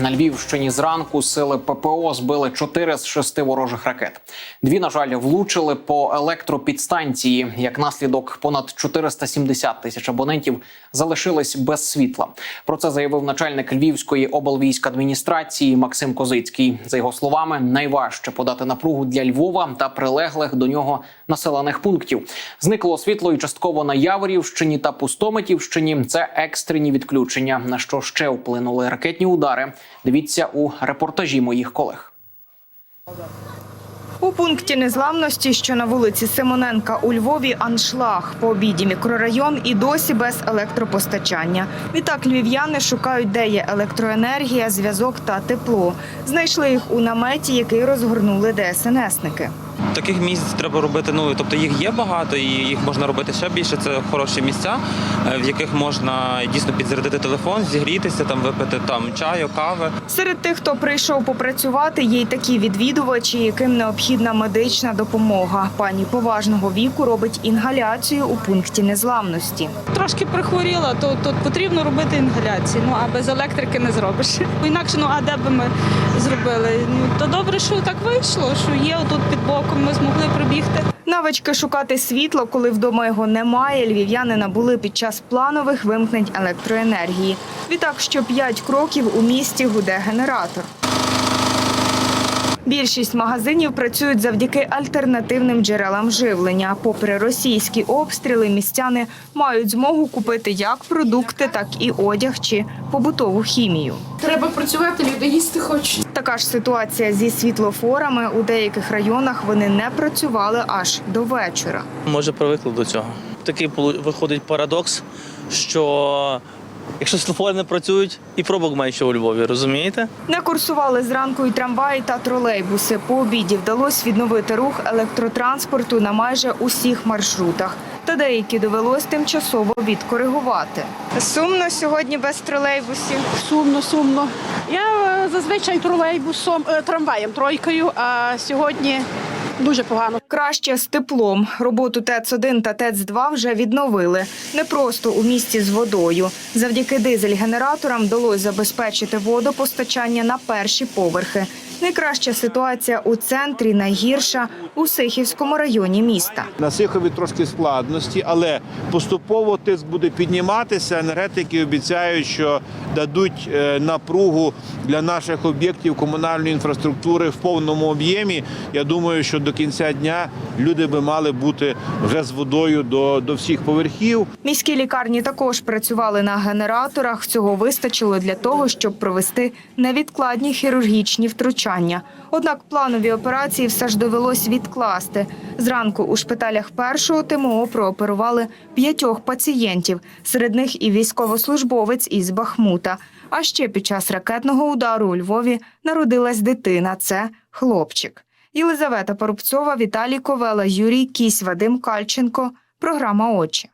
На Львівщині зранку сили ППО збили 4 з 6 ворожих ракет. Дві, на жаль, влучили по електропідстанції. Як наслідок, понад 470 тисяч абонентів залишились без світла. Про це заявив начальник Львівської облвійськадміністрації Максим Козицький. За його словами, найважче подати напругу для Львова та прилеглих до нього населених пунктів. Зникло світло і частково на Яворівщині та Пустомитівщині. Це екстрені відключення. На що ще вплинули ракетні удари? Дивіться у репортажі моїх колег. У пункті незламності, що на вулиці Симоненка у Львові, аншлаг по обіді мікрорайон і досі без електропостачання. Відтак львів'яни шукають, де є електроенергія, зв'язок та тепло. Знайшли їх у наметі, який розгорнули ДСНСники. Таких місць треба робити. Ну тобто їх є багато, і їх можна робити ще більше. Це хороші місця, е, в яких можна дійсно підзарядити телефон, зігрітися, там випити там чаю, кави. Серед тих, хто прийшов попрацювати, є й такі відвідувачі, яким необхідна медична допомога. Пані поважного віку робить інгаляцію у пункті незламності. трошки прихворіла, то тут потрібно робити інгаляції. Ну а без електрики не зробиш. Інакше, ну а де би ми зробили? Ну то добре, що так вийшло, що є отут під боком. Ми змогли пробігти. Навички шукати світло, коли вдома його немає, львів'яни набули під час планових вимкнень електроенергії. Відтак, що п'ять кроків у місті гуде генератор. Більшість магазинів працюють завдяки альтернативним джерелам живлення. Попри російські обстріли, містяни мають змогу купити як продукти, так і одяг чи побутову хімію. Треба працювати, люди їсти хочуть. Така ж ситуація зі світлофорами. У деяких районах вони не працювали аж до вечора. Може, привикли до цього. Такий виходить парадокс, що якщо світлофори не працюють, і пробок менше у Львові, розумієте? Не курсували зранку і трамваї та тролейбуси. По обіді вдалося відновити рух електротранспорту на майже усіх маршрутах. Та деякі довелось тимчасово відкоригувати. Сумно сьогодні без тролейбусів. Сумно, сумно. Я е, зазвичай тролейбусом, е, трамваєм, тройкою, а сьогодні дуже погано. Краще з теплом. Роботу ТЕЦ-1 та ТЕЦ-2 вже відновили. Не просто у місті з водою. Завдяки дизель-генераторам вдалося забезпечити водопостачання на перші поверхи. Найкраща ситуація у центрі, найгірша у Сихівському районі міста. На Сихові трошки складності, але поступово тиск буде підніматися. Енергетики обіцяють, що дадуть е, напругу для наших об'єктів комунальної інфраструктури в повному об'ємі. Я думаю, що до кінця дня люди би мали бути вже з водою до, до всіх поверхів. Міські лікарні також працювали на генераторах. Цього вистачило для того, щоб провести невідкладні хірургічні втручання. Однак планові операції все ж довелось відкласти. Зранку у шпиталях першого ТМО прооперували п'ятьох пацієнтів, серед них і військовослужбовець із Бахмута. А ще під час ракетного удару у Львові народилась дитина. Це хлопчик. Єлизавета Порубцова, Віталій Ковела, Юрій Кісь, Вадим Кальченко. Програма Очі.